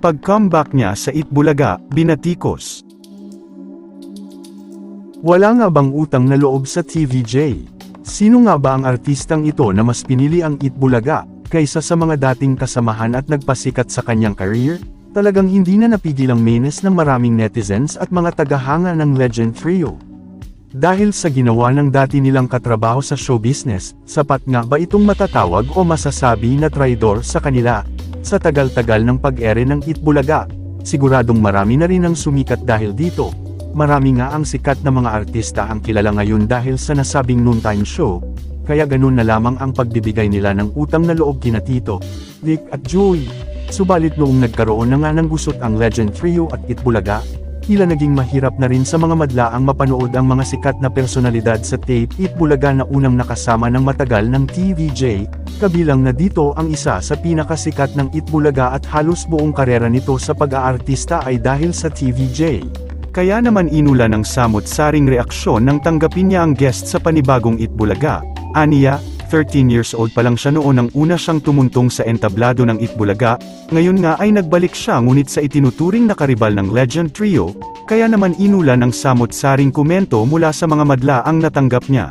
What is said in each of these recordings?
Pag-comeback niya sa Itbulaga, binatikos. Wala nga bang utang na loob sa TVJ? Sino nga ba ang artistang ito na mas pinili ang Itbulaga, kaysa sa mga dating kasamahan at nagpasikat sa kanyang career? Talagang hindi na napigil ang menes ng maraming netizens at mga tagahanga ng Legend Trio. Dahil sa ginawa ng dati nilang katrabaho sa show business, sapat nga ba itong matatawag o masasabi na traidor sa kanila? Sa tagal-tagal ng pag-ere ng Itbulaga, siguradong marami na rin ang sumikat dahil dito. Marami nga ang sikat na mga artista ang kilala ngayon dahil sa nasabing noontime show, kaya ganun na lamang ang pagbibigay nila ng utang na loob kina Tito, Rick at Joey. Subalit noong nagkaroon na nga ng gusot ang Legend Trio at Itbulaga, tila naging mahirap na rin sa mga madla ang mapanood ang mga sikat na personalidad sa tape Itbulaga na unang nakasama ng matagal ng TVJ, kabilang na dito ang isa sa pinakasikat ng Itbulaga at halos buong karera nito sa pag-aartista ay dahil sa TVJ. Kaya naman inula ng samot-saring reaksyon nang tanggapin niya ang guest sa panibagong Itbulaga. Aniya, 13 years old pa lang siya noon nang una siyang tumuntong sa entablado ng Itbulaga, ngayon nga ay nagbalik siya ngunit sa itinuturing na karibal ng Legend Trio, kaya naman inula ng samot-saring komento mula sa mga madla ang natanggap niya.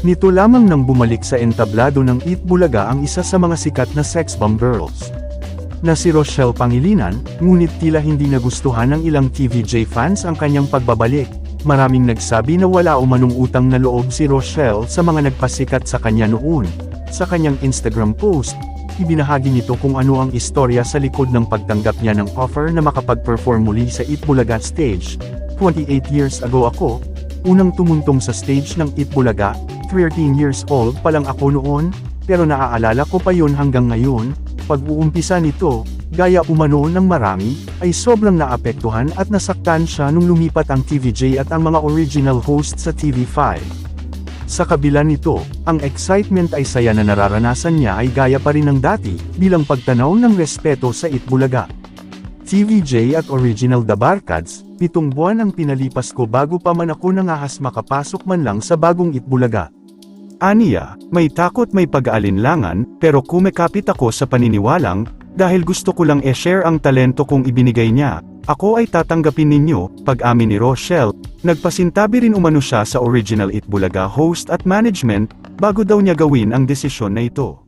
Nito lamang nang bumalik sa entablado ng Itbulaga ang isa sa mga sikat na sex bomb girls. Na si Rochelle Pangilinan, ngunit tila hindi nagustuhan ng ilang TVJ fans ang kanyang pagbabalik. Maraming nagsabi na wala umanong utang na loob si Rochelle sa mga nagpasikat sa kanya noon. Sa kanyang Instagram post, ibinahagi nito kung ano ang istorya sa likod ng pagtanggap niya ng offer na makapag-perform muli sa Itbulaga stage. 28 years ago ako, unang tumuntong sa stage ng Itbulaga, 13 years old pa lang ako noon, pero naaalala ko pa yun hanggang ngayon, pag-uumpisa nito, gaya umano ng marami, ay sobrang naapektuhan at nasaktan siya nung lumipat ang TVJ at ang mga original host sa TV5. Sa kabila nito, ang excitement ay saya na nararanasan niya ay gaya pa rin ng dati, bilang pagtanaw ng respeto sa Itbulaga. TVJ at Original The Barkads, pitong buwan ang pinalipas ko bago pa man ako nangahas makapasok man lang sa bagong Itbulaga. Aniya, may takot may pag-aalinlangan, pero kumekapit ako sa paniniwalang, dahil gusto ko lang e-share ang talento kong ibinigay niya, ako ay tatanggapin ninyo, pag-amin ni Rochelle, nagpasintabi rin umano siya sa original Itbulaga host at management, bago daw niya gawin ang desisyon na ito.